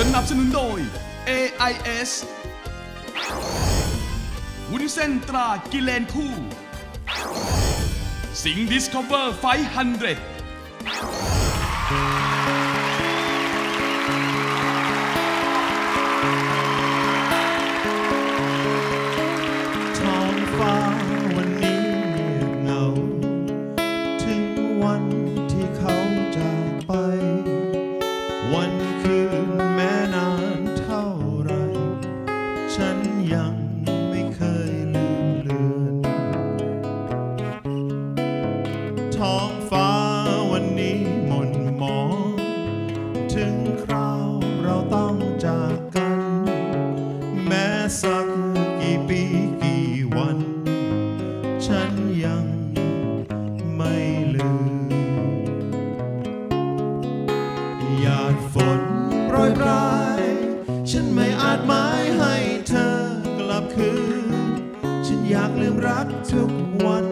สนับสนุนโดย AIS วุ้นเส้นตรากิเลนคู่ สิงค์ดิสคอเวอร์ไฟ100 หยาดฝนโปรยปลาย ฉันไม่อาจหมายให้เธอกลับคืน ฉันอยากลืมรักทุกวัน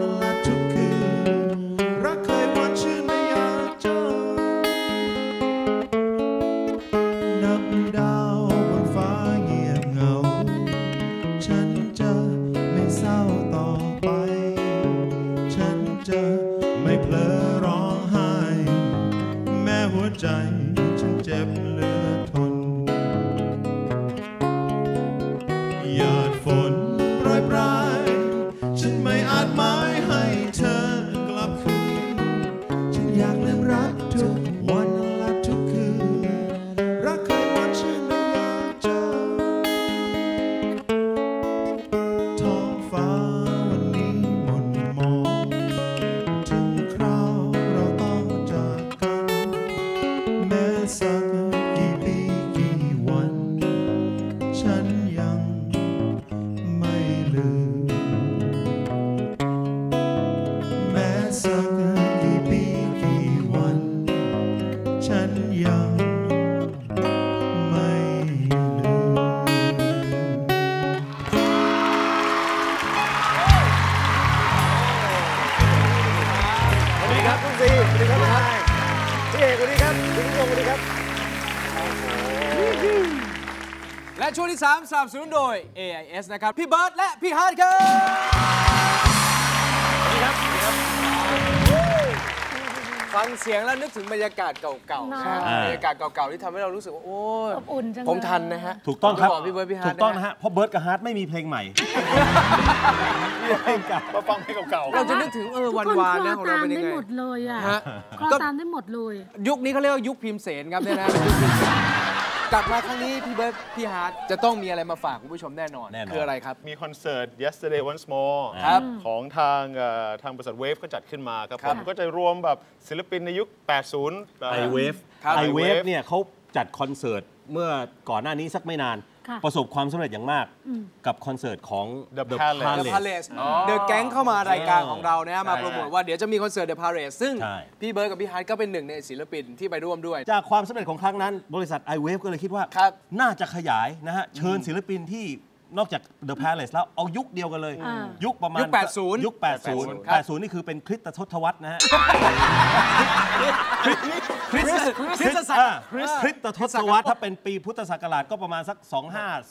เอกสวัสดีครับคุณผู้ชมสวัสดีครับ และช่วงที่ 3สนับสนุนโดย AIS นะครับ พี่เบิร์ดและพี่ฮาร์ดครับ ฟังเสียงแล้วนึกถึงบรรยากาศเก่าๆเนอะนะฮะบรรยากาศเก่าๆที่ทำให้เรารู้สึกว่าโอ้ยอบอุ่นจังเลยผมทันนะฮะถูกต้องครับผมจะบอกพี่เบิร์ดพี่ฮาร์ถูดกต้องนะฮะเพราะเบิร์ดกับฮาร์ดไม่มีเพลงใหม่มาฟังเพลงเก่าเราจะนึกถึงเออวันวานนะของเราเป็นยังไงทุกคนคลอตามได้หมดเลยอะฮะคลอก็ตามได้หมดเลย ยุคนี้เขาเรียกว่ายุคพิมพ์เสนครับเนี่ยนะยุคพิมพ์เสน กลับมาครั้งนี้พี่เบิร์ดพี่ฮาร์ดจะต้องมีอะไรมาฝากคุณผู้ชมแน่นอน แน่นอน คืออะไรครับ มีคอนเสิร์ต Yesterday Once More ครับ ของทางเอ่อทางบริษัทเวฟก็จัดขึ้นมาครับครัผบมก็จะรวมแบบศิลปินในยุค 80เอ่อไอเวฟครับไอเวฟ iWave เนี่ยเขาจัดคอนเสิร์ตเมื่อก่อนหน้านี้สักไม่นาน ค่ะประสบความสำเร็จอย่างมากกับคอนเสิร์ตของ The The Palace The Palace Palace เดอะแก๊งเข้ามารายการของเรานะฮะมาใช่โปรโมทว่าเดี๋ยวจะมีคอนเสิร์ต The Palace ซึ่งใช่ พี่เบิร์ดกับพี่ฮาร์ดก็เป็นหนึ่งในศิลปินที่ไปร่วมด้วย จากความสำเร็จของครั้งนั้น บริษัท i w a v e ก็เลยคิดว่า ครับน่าจะขยายนะฮะ เชิญศิลปินที่ นอกจาก The Palace แล้วเอายุคเดียวกันเลย อ่ายุคประมาณยุค80ยุค 80 ครับ 80 นี่คือเป็นคริสตทศวรรษนะฮะ คริสต์คริสต์ศักอ่าดิ์คริสตทศวรรษถ้าเป็นปีพุทธศักราชก็ประมาณสัก 25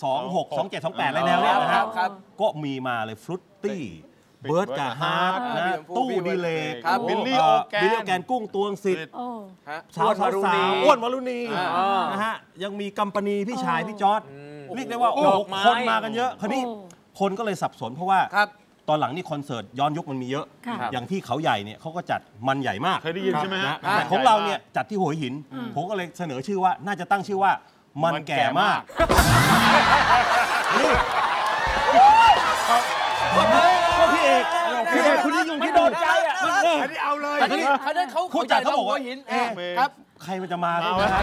26 27 28อะไรแนวเนี้ยนะครัฮะบครับก็มีมาเลยฟรุตตี้เบิร์ดกับฮาร์ดอ่านะพี่ชมพู่ตู้พี่เบิดีร์ดเลกครับบิลลี่เโอแกนบิลลี่โอแกนกุ้งตวงสิทธิ์โอ้ ฮะสาวอ้วนสาววรุณีอ้วนวรุณีอ่า นะฮะยังมีกัมปนีพี่ชายพี่จอร์ด เรียกได้ว่าโอ้โอ้โหดอกไม้ คนมากันเยอะคราวนี้โอ้คนก็เลยสับสนเพราะว่าครับ ตอนหลังนี่คอนเสิร์ตย้อนยุคมันมีเยอะ ค่ะ อย่างที่เขาใหญ่เนี่ยเขาก็จัดมันใหญ่มากเคยได้ยินใช่ไหมฮะนะแต่ของเราเนี่ยจัดที่หัวหิน ผมก็เลยเสนอชื่อว่าน่าจะตั้งชื่อว่ามันแก่มาก นี่ก็พี่เอกพี่เอกคุณนิยมที่โดนใจ อะอันนี้เอาเลยอันนี้อันนั้นเขาผู้จัดเขาบอกว่าหัวหินเอ๊ะครับ ใครมันจะมากันเอานะละ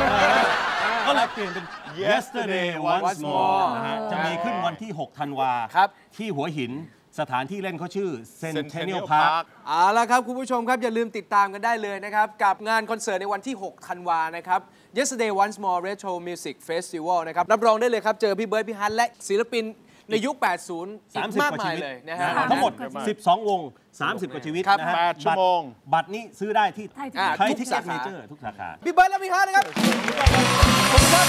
ก็เลยเปลี่ยนเป็น yesterday once Once more more นะฮะจะมีขึ้นวันที่ 6 ธันวาครับที่หัวหินสถานที่เล่นเขาชื่อ Centennial Centennial Park Park เอาละครับ คุณผู้ชมครับ อย่าลืมติดตามกันได้เลยนะครับ กับงานคอนเสิร์ตในวันที่ 6 ธันวานะครับ Yesterday Once More Retro Music Festival นะครับ รับรองได้เลยครับ เจอพี่เบิร์ดพี่ฮันและศิลปิน ในยุค 80 อีก30มากกว่ามาชียวิตเลยนะนะฮะฮะ ทั้งหมด 12 วง 30 กว่าชีวิตครับนะฮะแปดชั่วโมงบัตรบัตรนี้ซื้อได้ที่ไทยอ่าไทยทุกทิกสาเก็ตขาเมเจอร์ทุกสาขาพี่เบิร์ดและพี่ฮาร์ดนะครับขอบคุณครับ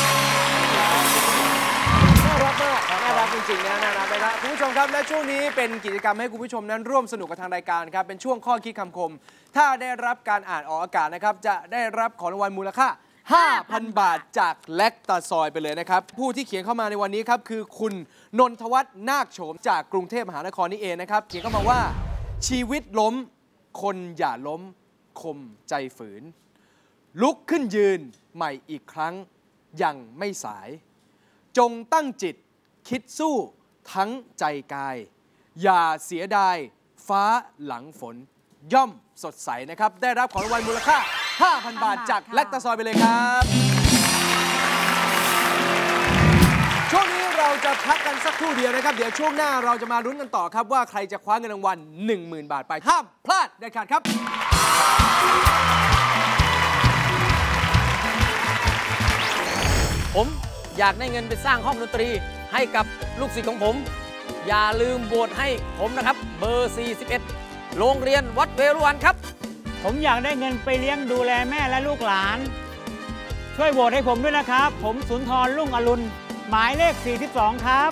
น่ารักมากน่ารักจริงๆนะน่ารักนะครับคุณผู้ชมครับและช่วงนี้เป็นกิจกรรมให้คุณผู้ชมนั้นร่วมสนุกกับทางรายการครับเป็นช่วงข้อคิดคำคม ถ้าได้รับการอ่านออกอากาศนะครับจะได้รับของรางวัลมูลค่า 5,000 บาทจากแลคตาซอยไปเลยนะครับ ผู้ที่เขียนเข้ามาในวันนี้ครับคือคุณนนทวัฒน์นาคโฉมจากกรุงเทพมหานครนี่เองนะครับ เขียนเข้ามาว่า ชีวิตล้ม คนอย่าล้ม คมใจฝืน ลุกขึ้นยืนใหม่อีกครั้ง ยังไม่สาย จงตั้งจิต คิดสู้ทั้งใจกาย อย่าเสียดาย ฟ้าหลังฝน ย่อมสดใสนะครับ ได้รับของรางวัลมูลค่า 5,000 บาทจากแลคตาซอยไปเลยครับ ช่วงนี้เราจะพักกันสักครู่เดียวนะครับ เดี๋ยวช่วงหน้าเราจะมาลุ้นกันต่อครับ ว่าใครจะคว้าเงินรางวัล10,000 บาทไปห้ามพลาดเด็ดขาดครับผมอยากได้เงินไปสร้างห้องดนตรีให้กับลูกศิษย์ของผม อย่าลืมโหวตให้ผมนะครับ เบอร์ 41 โรงเรียนวัดเวรุวันครับ ผมอยากได้เงินไปเลี้ยงดูแลแม่และลูกหลาน ช่วยโหวตให้ผมด้วยนะครับ ผมสุนทรลุ่งอรุณ หมายเลข 42 ครับ